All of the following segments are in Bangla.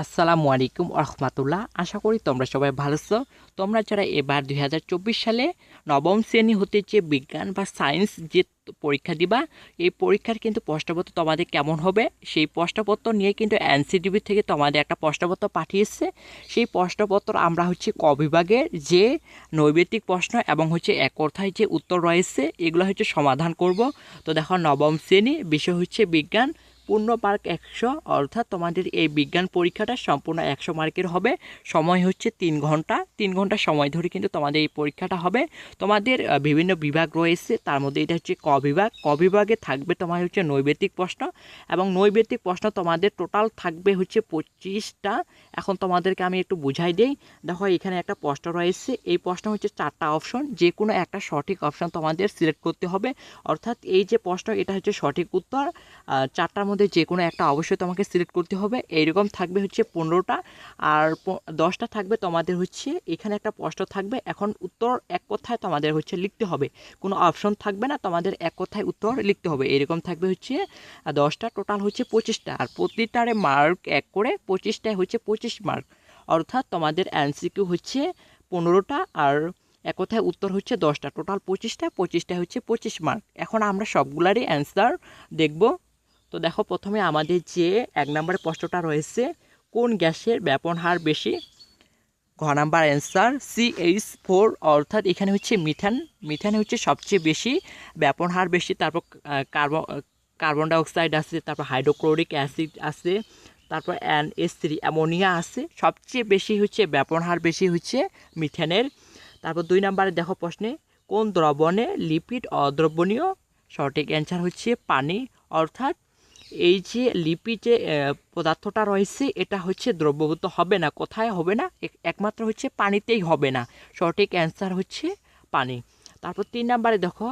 আসসালামু আলাইকুম রহমতুল্লাহ আশা করি তোমরা সবাই ভালো আছো। তোমরা যারা এবার দুই হাজার চব্বিশ সালে নবম শ্রেণি হতে যে বিজ্ঞান বা সায়েন্স যে পরীক্ষা দিবা, এই পরীক্ষার কিন্তু প্রশ্নপত্র তোমাদের কেমন হবে? সেই প্রশ্নপত্র নিয়ে কিন্তু এনসিটিভি থেকে তোমাদের একটা প্রশ্নপত্র পাঠিয়েছে। সেই প্রশ্নপত্র আমরা হচ্ছে ক বিভাগের যে নৈবেদিক প্রশ্ন এবং হচ্ছে এক কথায় যে উত্তর রয়েছে, এগুলো হচ্ছে সমাধান করব। তো দেখো নবম শ্রেণি, বিষয় হচ্ছে বিজ্ঞান। পূর্ণ মার্ক একশো, অর্থাৎ তোমাদের এই বিজ্ঞান পরীক্ষাটা সম্পূর্ণ একশো মার্কের হবে। সময় হচ্ছে তিন ঘণ্টা। তিন ঘণ্টা সময় ধরে কিন্তু তোমাদের এই পরীক্ষাটা হবে। তোমাদের বিভিন্ন বিভাগ রয়েছে, তার মধ্যে এটা হচ্ছে ক বিভাগ। ক বিভাগে থাকবে তোমার হচ্ছে নৈবেদিক প্রশ্ন এবং নৈবেদিক প্রশ্ন তোমাদের টোটাল থাকবে হচ্ছে পঁচিশটা। এখন তোমাদেরকে আমি একটু বুঝাই দিই। দেখো, এখানে একটা প্রশ্ন রয়েছে। এই প্রশ্ন হচ্ছে চারটা অপশন যে কোনো একটা সঠিক অপশন তোমাদের সিলেক্ট করতে হবে। অর্থাৎ এই যে প্রশ্ন, এটা হচ্ছে সঠিক উত্তর। চারটার মধ্যে যে কোনো একটা অবশ্যই তোমাকে সিলেক্ট করতে হবে। এইরকম থাকবে হচ্ছে পনেরোটা আর দশটা থাকবে তোমাদের হচ্ছে এখানে একটা প্রশ্ন থাকবে। এখন উত্তর এক কথায় তোমাদের হচ্ছে লিখতে হবে। কোনো অপশন থাকবে না, তোমাদের এক কথায় উত্তর লিখতে হবে। এরকম থাকবে হচ্ছে দশটা টোটাল হচ্ছে পঁচিশটা। আর প্রতিটারে মার্ক এক করে পঁচিশটায় হচ্ছে পঁচিশ মার্ক অর্থাৎ তোমাদের এনসিকিউ হচ্ছে পনেরোটা আর এক কথায় উত্তর হচ্ছে দশটা। টোটাল পঁচিশটা পঁচিশটা হচ্ছে পঁচিশ মার্ক এখন আমরা সবগুলারই অ্যান্সার দেখব। তো দেখো প্রথমে আমাদের যে এক নম্বরের প্রশ্নটা রয়েছে, কোন গ্যাসের ব্যাপন হার বেশি? ঘ নাম্বার অ্যান্সার সিএইচ ফোর অর্থাৎ এখানে হচ্ছে মিথান মিথানে হচ্ছে সবচেয়ে বেশি ব্যাপন হার বেশি, তারপর কার্বন কার্বন ডাইঅক্সাইড আছে, তারপর হাইড্রোক্লোরিক অ্যাসিড আছে, তারপর অ্যান এস থ্রি অ্যামোনিয়া আছে, সবচেয়ে বেশি হচ্ছে ব্যাপন হার বেশি হচ্ছে মিথেনের তারপর দুই নম্বরে দেখো প্রশ্নে, কোন দ্রবণে লিপিড অদ্রবণীয়? সঠিক অ্যান্সার হচ্ছে পানি, অর্থাৎ এই যে লিপি যে পদার্থটা রয়েছে, এটা হচ্ছে দ্রব্যভূত হবে না। কোথায় হবে না? একমাত্র হচ্ছে পানিতেই হবে না। সঠিক অ্যান্সার হচ্ছে পানি। তারপর তিন নাম্বারে দেখো,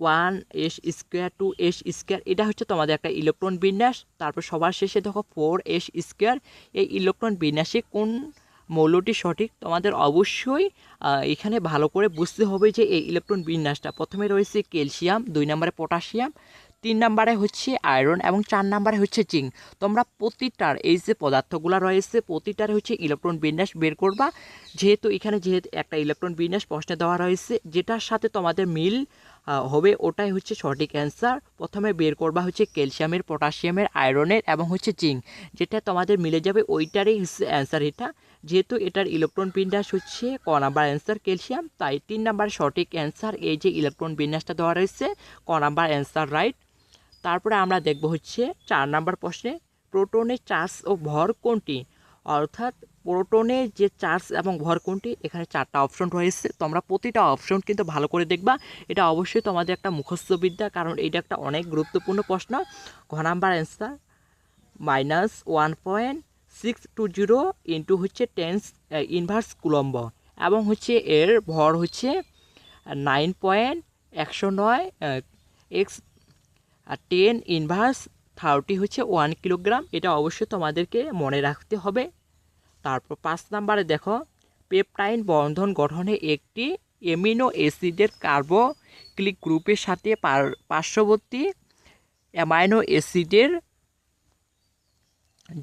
one s square, two s square, এটা হচ্ছে তোমাদের একটা ইলেকট্রন বিন্যাস। তারপর সবার শেষে দেখো, ফোর এস স্কোয়ার, এই ইলেকট্রন বিন্যাসে কোন মৌলটি সঠিক? তোমাদের অবশ্যই এখানে ভালো করে বুঝতে হবে যে এই ইলেকট্রন বিন্যাসটা। প্রথমে রয়েছে ক্যালসিয়াম, দুই নম্বরে পটাশিয়াম তিন নম্বরে হচ্ছে আয়রন এবং চার নম্বরে হচ্ছে জিঙ্ক। তোমরা প্রতিটার এই যে পদার্থগুলো রয়েছে, প্রতিটার হচ্ছে ইলেকট্রন বিন্যাস বের করবা। যেহেতু এখানে যেহেতু একটা ইলেকট্রন বিন্যাস প্রশ্নে দেওয়া রয়েছে, যেটার সাথে তোমাদের মিল হবে ওটাই হচ্ছে সঠিক অ্যান্সার। প্রথমে বের করবা হচ্ছে ক্যালসিয়ামের, পটাশিয়ামের, আয়রনের এবং হচ্ছে জিঙ্ক। যেটা তোমাদের মিলে যাবে ওইটারই অ্যান্সার এটা। যেহেতু এটার ইলেকট্রন বিন্যাস হচ্ছে ক নাম্বার অ্যান্সার ক্যালসিয়াম, তাই তিন নাম্বার সঠিক অ্যান্সার এই যে ইলেকট্রন বিন্যাসটা দেওয়া রয়েছে, ক নাম্বার অ্যান্সার রাইট। তারপরে আমরা দেখব হচ্ছে চার নাম্বার প্রশ্নে, প্রোটনের চার্জ ও ভর কোনটি? অর্থাৎ প্রোটনের যে চার্জ এবং ভর কোনটি, এখানে চারটা অপশন রয়েছে। তোমরা প্রতিটা অপশন কিন্তু ভালো করে দেখবা। এটা অবশ্যই তোমাদের একটা মুখস্থবিদ্যা, কারণ এটা একটা অনেক গুরুত্বপূর্ণ প্রশ্ন। ঘ number answer minus one point six two zero into হচ্ছে টেন্স ইনভার্স কুলম্ব। এবং হচ্ছে এর ভর হচ্ছে নাইন পয়েন্ট একশো নয় এক্স আর টেন ইনভার্স থার্টি হচ্ছে ওয়ান কিলোগ্রাম এটা অবশ্যই তোমাদেরকে মনে রাখতে হবে। তারপর পাঁচ নাম্বারে দেখো পেপটাইন বন্ধন গঠনে একটি এমিনো অ্যাসিডের কার্বো ক্লিক গ্রুপের সাথে পার- পার্শ্ববর্তী অ্যামাইনো অ্যাসিডের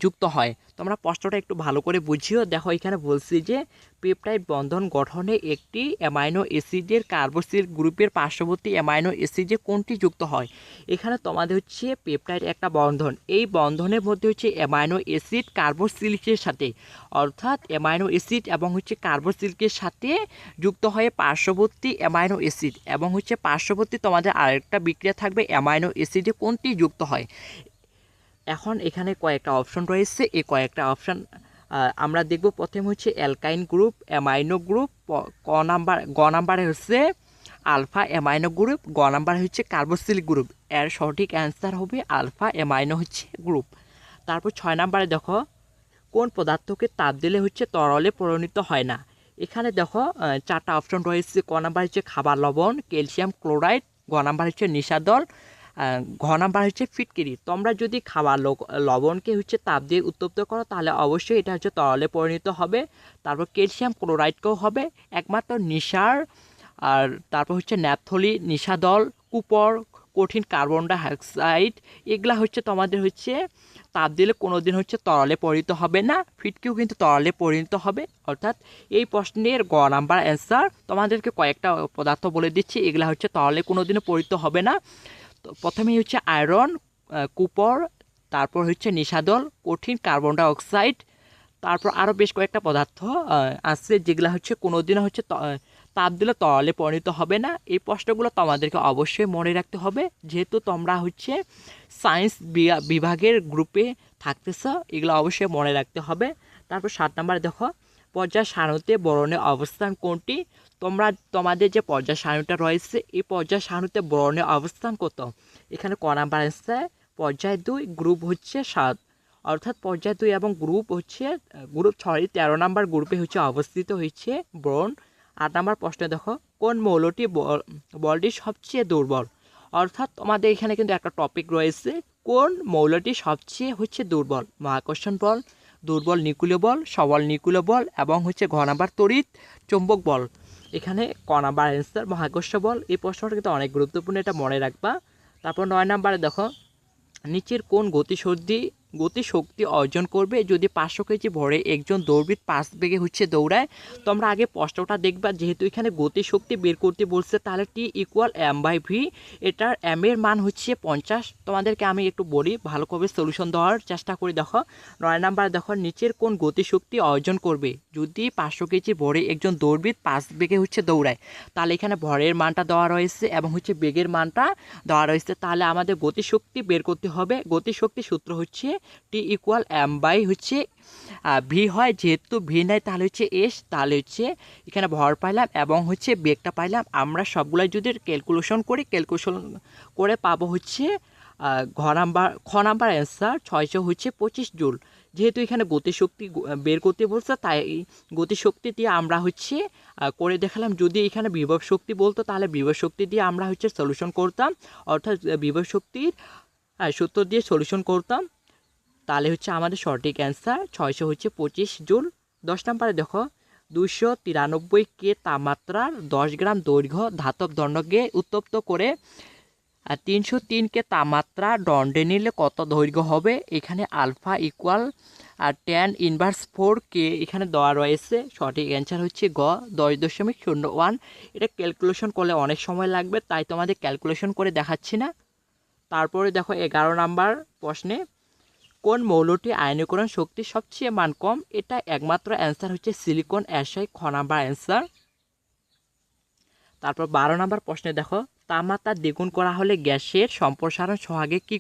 যুক্ত হয়। তোমরা প্রশ্নটা একটু ভালো করে বুঝিও। দেখো, এখানে বলছি যে, পেপটাইড বন্ধন গঠনে একটি অ্যামাইনো অ্যাসিডের কার্বোসিল গ্রুপের পার্শ্ববর্তী অ্যামাইনো অ্যাসিডে কোনটি যুক্ত হয়? এখানে তোমাদের হচ্ছে পেপটাইড একটা বন্ধন। এই বন্ধনের মধ্যে হচ্ছে অ্যামাইনো অ্যাসিড কার্বোসিলিকের সাথে। অর্থাৎ অ্যামাইনো অ্যাসিড এবং হচ্ছে কার্বোসিলিকের সাথে যুক্ত হয়ে পার্শ্ববর্তী অ্যামাইনো অ্যাসিড এবং হচ্ছে পার্শ্ববর্তী তোমাদের আরেকটা বিক্রিয়া থাকবে অ্যামাইনো অ্যাসিডে কোনটি যুক্ত হয়? এখন এখানে কয়েকটা অপশন রয়েছে। এই কয়েকটা অপশন আমরা দেখব। প্রথম হচ্ছে অ্যালকাইন গ্রুপ অ্যামাইনো গ্রুপ ক নাম্বার, গ নাম্বারে হচ্ছে আলফা অ্যামাইনো গ্রুপ গ নাম্বারে হচ্ছে কার্বোসিলিক গ্রুপ এর সঠিক অ্যান্সার হবে আলফা অ্যামাইনো হচ্ছে গ্রুপ তারপর ছয় নাম্বারে দেখো, কোন পদার্থকে তাপ দিলে হচ্ছে তরলে পরিণত হয় না? এখানে দেখো চারটা অপশন রয়েছে। ক নাম্বার হচ্ছে খাবার লবণ ক্যালসিয়াম ক্লোরাইড গ নাম্বার হচ্ছে নিশাদল ঘ নাম্বার হচ্ছে ফিটকিরি। তোমরা যদি খাবার লবণকে হচ্ছে তাপ দিয়ে উত্তপ্ত করো, তাহলে অবশ্যই এটা হচ্ছে তরলে পরিণত হবে। তারপর ক্যালসিয়াম ক্লোরাইডকেও হবে। একমাত্র নিশার আর তারপর হচ্ছে ন্যাপথলি নিশাদল কুপর, কঠিন কার্বন ডাইঅক্সাইড, এগুলা হচ্ছে তোমাদের হচ্ছে তাপ দিলে কোনো দিন হচ্ছে তরলে পরিণত হবে না। ফিটকিও কিন্তু তরলে পরিণত হবে। অর্থাৎ এই প্রশ্নের গ নাম্বার অ্যান্সার তোমাদেরকে কয়েকটা পদার্থ বলে দিচ্ছি। এগুলা হচ্ছে তরলে কোনো দিনও পরিণত হবে না। তো প্রথমেই হচ্ছে আয়রন কুপর, তারপর হচ্ছে নিশাদল, কঠিন কার্বন ডাইঅক্সাইড তারপর আরও বেশ কয়েকটা পদার্থ আছে যেগুলো হচ্ছে কোনো দিনও হচ্ছে তাপ দিলে তরলে পরিণত হবে না। এই প্রশ্নগুলো তোমাদেরকে অবশ্যই মনে রাখতে হবে। যেহেতু তোমরা হচ্ছে সায়েন্স বিভাগের গ্রুপে থাকতেছ, এগুলো অবশ্যই মনে রাখতে হবে। তারপর সাত নাম্বার দেখো পর্যায় সারণীতে বরণের অবস্থান কোনটি? তোমরা, তোমাদের যে পর্যায় সারণীটা রয়েছে, এই পর্যায় সারণীতে বরণের অবস্থান কত? এখানে ক নাম্বার আসছে পর্যায় দুই গ্রুপ হচ্ছে সাত। অর্থাৎ পর্যায় দুই এবং গ্রুপ হচ্ছে গ্রুপ ছয়, তেরো নাম্বার গ্রুপে হচ্ছে অবস্থিত হয়েছে ব্রণ। আট নাম্বার প্রশ্নে দেখো, কোন মৌলটি বল- বলটি সবচেয়ে দুর্বল? অর্থাৎ তোমাদের এখানে কিন্তু একটা টপিক রয়েছে, কোন মৌলটি সবচেয়ে হচ্ছে দুর্বল? মহাকর্ষণ বল। দুর্বল নিকুলীয় বল, সবল নিকুলীয় বল এবং হচ্ছে ঘনাবার তড়িৎ চৌম্বক বল। এখানে ক নাম্বার অ্যান্সার মহাকর্ষ বল। এই প্রশ্নটা কিন্তু অনেক গুরুত্বপূর্ণ, এটা মনে রাখবা। তারপর নয় নাম্বারে দেখো, নিচের কোন গতিশক্তি গতিশক্তি অর্জন করবে। যদি পাঁচশো কেজি ভরে একজন দৌড়বিদ পাঁচ বেগে হচ্ছে দৌড়ায় তোমরা আগে প্রশ্নটা দেখবা। যেহেতু এখানে গতিশক্তি বের করতে বলছে, তাহলে T equal m by v এটার এম এর মান হচ্ছে পঞ্চাশ। তোমাদেরকে আমি একটু বলি, ভালো করে সলিউশন দেওয়ার চেষ্টা করি। দেখো, নয় নাম্বার, দেখো, নিচের কোন গতিশক্তি অর্জন করবে। যদি পাঁচশো কেজি ভরে একজন দৌড়বিদ পাঁচ বেগে হচ্ছে দৌড়ায়, তাহলে এখানে ভরের মানটা দেওয়া রয়েছে এবং হচ্ছে বেগের মানটা দেওয়া রয়েছে। তাহলে আমাদের গতিশক্তি বের করতে হবে। গতিশক্তি সূত্র হচ্ছে টি ইকুয়াল এম বাই হচ্ছে ভি হয় যেহেতু ভি নাই তাহলে হচ্ছে এস তাহলে হচ্ছে এখানে ভর পাইলাম এবং হচ্ছে বেগটা পাইলাম। আমরা সবগুলাই যদি ক্যালকুলেশন করি ক্যালকুলেশন করে পাবো হচ্ছে ঘ নাম্বার, খ নাম্বার অ্যান্সার ছয়শো হচ্ছে পঁচিশ জুল। যেহেতু এখানে গতিশক্তি বের করতে বলছে, তাই গতিশক্তি দিয়ে আমরা হচ্ছে করে দেখালাম। যদি এখানে বিভব শক্তি বলতো, তাহলে বিভব শক্তি দিয়ে আমরা হচ্ছে সলিউশন করতাম। অর্থাৎ বিভব শক্তির সূত্র দিয়ে সলিউশন করতাম। তাহলে হচ্ছে আমাদের সঠিক অ্যান্সার ছয়শো হচ্ছে পঁচিশ জুল। দশ নম্বরে দেখো দুশো তিরানব্বই কে তাপমাত্রার দশ গ্রাম দৈর্ঘ্য ধাতব দণ্ডকে উত্তপ্ত করে, আর তিনশো তিন কে তাপমাত্রা দণ্ডে নিলে কত দৈর্ঘ্য হবে? এখানে আলফা ইকুয়াল আর টেন ইনভার্স ফোর কে এখানে দেওয়া রয়েছে। সঠিক অ্যান্সার হচ্ছে গ, দশ দশমিক শূন্য ওয়ান। এটা ক্যালকুলেশন করলে অনেক সময় লাগবে, তাই তোমাদের ক্যালকুলেশন করে দেখাচ্ছি না। তারপরে দেখো এগারো নাম্বার প্রশ্নে কোন মৌলটি আয়নীকরণ শক্তি সবচেয়ে মান কম? এটা একমাত্র অ্যান্সার হচ্ছে সিলিকন অ্যাশাই খ নাম্বার অ্যান্সার। তারপর বারো নাম্বার প্রশ্নে দেখো, তাপমাত্রা দ্বিগুণ করা হলে গ্যাসের সম্প্রসারণ সহাগে কি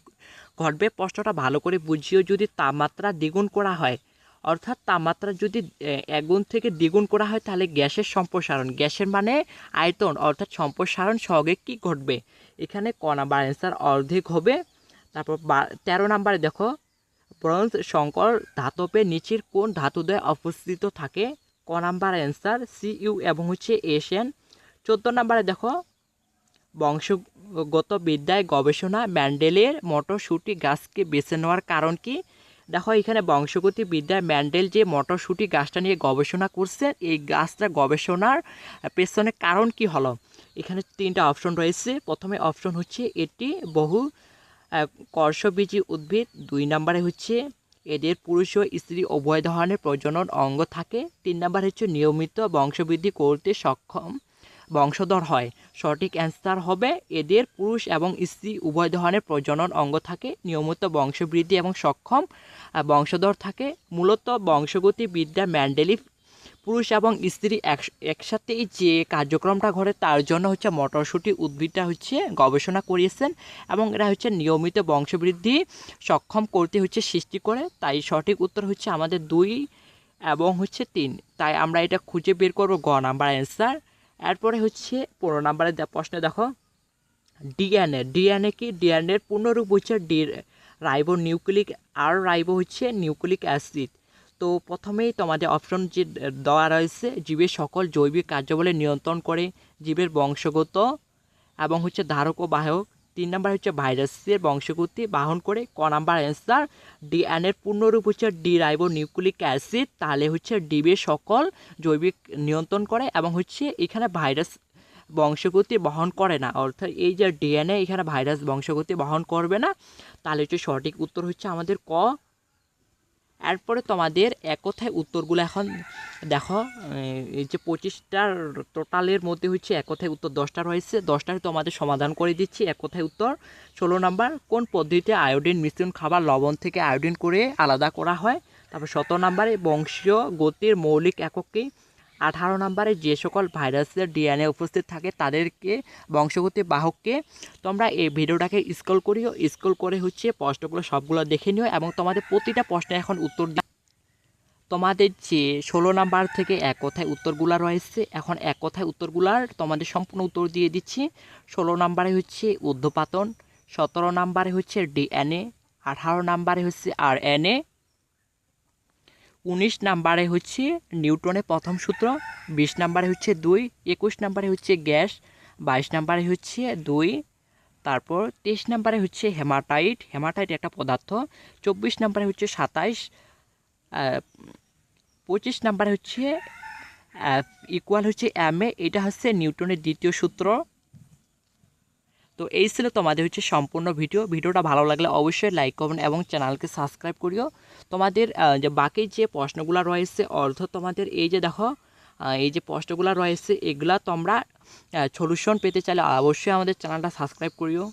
ঘটবে? প্রশ্নটা ভালো করে বুঝিও যদি তাপমাত্রা দ্বিগুণ করা হয়। অর্থাৎ তাপমাত্রা যদি একগুণ থেকে দ্বিগুণ করা হয় তাহলে গ্যাসের সম্প্রসারণ। গ্যাসের মানে আয়তন, অর্থাৎ সম্প্রসারণ সহগে কি ঘটবে? এখানে ক নাম্বার অ্যান্সার অর্ধেক হবে। তারপর বা- তেরো নাম্বারে দেখো ব্রোঞ্জ সংকর ধাতবের নিচের কোন ধাতুদ্বয় অবস্থিত থাকে? ক নাম্বার অ্যান্সার সি ইউ এবং হচ্ছে এশিয়ান চোদ্দ নাম্বারে দেখো। বংশগত বিদ্যায় গবেষণা, ম্যান্ডেলের মটরশুটি গাছকে বেছে নেওয়ার কারণ কি? দেখো, এখানে বংশগতি বিদ্যায় ম্যান্ডেল যে মটরশুটি গাছটা নিয়ে গবেষণা করছে, এই গাছটা গবেষণার পেছনে কারণ কি হলো? এখানে তিনটা অপশন রয়েছে। প্রথমে অপশন হচ্ছে এটি বহু কর্ষবীজী উদ্ভিদ দুই নম্বরে হচ্ছে এদের পুরুষ ও স্ত্রী উভয় ধরনের প্রজনন অঙ্গ থাকে। তিন নম্বর হচ্ছে নিয়মিত বংশবৃদ্ধি করতে সক্ষম বংশধর হয়। সঠিক অ্যান্সার হবে এদের পুরুষ এবং স্ত্রী উভয় ধরনের প্রজনন অঙ্গ থাকে। নিয়মিত বংশবৃদ্ধি এবং সক্ষম বংশধর থাকে। মূলত বংশগতি বিদ্যা ম্যান্ডেলিফ পুরুষ এবং স্ত্রী এক একসাথেই যে কার্যক্রমটা ঘটে, তার জন্য হচ্ছে মটরশুঁটি উদ্ভিদটা হচ্ছে গবেষণা করিয়েছেন এবং এরা হচ্ছে নিয়মিত বংশবৃদ্ধি সক্ষম করতে হচ্ছে সৃষ্টি করে। তাই সঠিক উত্তর হচ্ছে আমাদের দুই এবং হচ্ছে তিন। তাই আমরা এটা খুঁজে বের করব গ নাম্বার অ্যান্সার। এরপরে হচ্ছে পনেরো নাম্বারের প্রশ্নে দেখো। ডিএনএ ডিএনএ কি? ডিএনএর পূর্ণরূপ হচ্ছে ডি রাইবো নিউক্লিক আর রাইবো হচ্ছে নিউক্লিক অ্যাসিড। তো প্রথমেই তোমাদের অপশন যে দেওয়া রয়েছে, জীবের সকল জৈবিক কার্যাবলী নিয়ন্ত্রণ করে জীবের বংশগত এবং হচ্ছে ধারক ও বাহক। তিন নাম্বার হচ্ছে ভাইরাসের বংশগতি বাহন করে। ক নাম্বার অ্যান্সার ডিএনএর পূর্ণরূপ হচ্ছে ডি রাইবো নিউক্লিক অ্যাসিড তাহলে হচ্ছে ডিবের সকল জৈবিক নিয়ন্ত্রণ করে এবং হচ্ছে এখানে ভাইরাস বংশগতি বহন করে না। অর্থাৎ এই যে ডিএনএ এখানে ভাইরাস বংশগতি বহন করবে না, তাহলে হচ্ছে সঠিক উত্তর হচ্ছে আমাদের ক। এরপরে তোমাদের একথায় কথায় উত্তরগুলো এখন দেখো এই যে পঁচিশটার টোটালের মধ্যে হচ্ছে একথায় কথায় উত্তর দশটা রয়েছে। দশটার তোমাদের সমাধান করে দিচ্ছি। এক কথায় উত্তর। ষোলো নাম্বার, কোন পদ্ধতিতে আয়োডিন, মিশ্রণ, খাবার, লবণ থেকে আয়োডিন করে আলাদা করা হয়? তারপর সতেরো নাম্বারে, বংশীয় গতির মৌলিক এককে আঠারো নম্বরে যে সকল ভাইরাসের ডিএনএ উপস্থিত থাকে তাদেরকে, বংশগতি বাহককে তোমরা এই ভিডিওটাকে স্ক্রল করিও। স্ক্রল করে হচ্ছে প্রশ্নগুলো সবগুলো দেখে নিও এবং তোমাদের প্রতিটা প্রশ্নে এখন উত্তর দি- তোমাদের যে ষোলো নাম্বার থেকে এক কথায় উত্তরগুলো রয়েছে, এখন এক কথায় উত্তরগুলার তোমাদের সম্পূর্ণ উত্তর দিয়ে দিচ্ছি। ষোলো নাম্বারে হচ্ছে উদ্ধপাতন সতেরো নাম্বারে হচ্ছে ডিএনএ, আঠারো নাম্বারে হচ্ছে আর এনএ উনিশ নাম্বারে হচ্ছে নিউটনের প্রথম সূত্র, বিশ নাম্বারে হচ্ছে দুই, একুশ নাম্বারে হচ্ছে গ্যাস, বাইশ নাম্বারে হচ্ছে দুই, তারপর তেইশ নাম্বারে হচ্ছে হেমাটাইট হেমাটাইট একটা পদার্থ, চব্বিশ নাম্বারে হচ্ছে সাতাইশ পঁচিশ নাম্বারে হচ্ছে ইকুয়াল হচ্ছে এম এ, এটা হচ্ছে নিউটনের দ্বিতীয় সূত্র। তো এই ছিল তোমাদের হচ্ছে সম্পূর্ণ ভিডিও। ভিডিওটা ভালো লাগলে অবশ্যই লাইক করবেন এবং চ্যানেলকে সাবস্ক্রাইব করিও। তোমাদের যে বাকি যে প্রশ্নগুলো রয়েছে, অর্ধ তোমাদের এই যে দেখো এই যে প্রশ্নগুলো রয়েছে, এগুলা তোমরা সলিউশন পেতে চাইলে অবশ্যই আমাদের চ্যানেলটা সাবস্ক্রাইব করিও।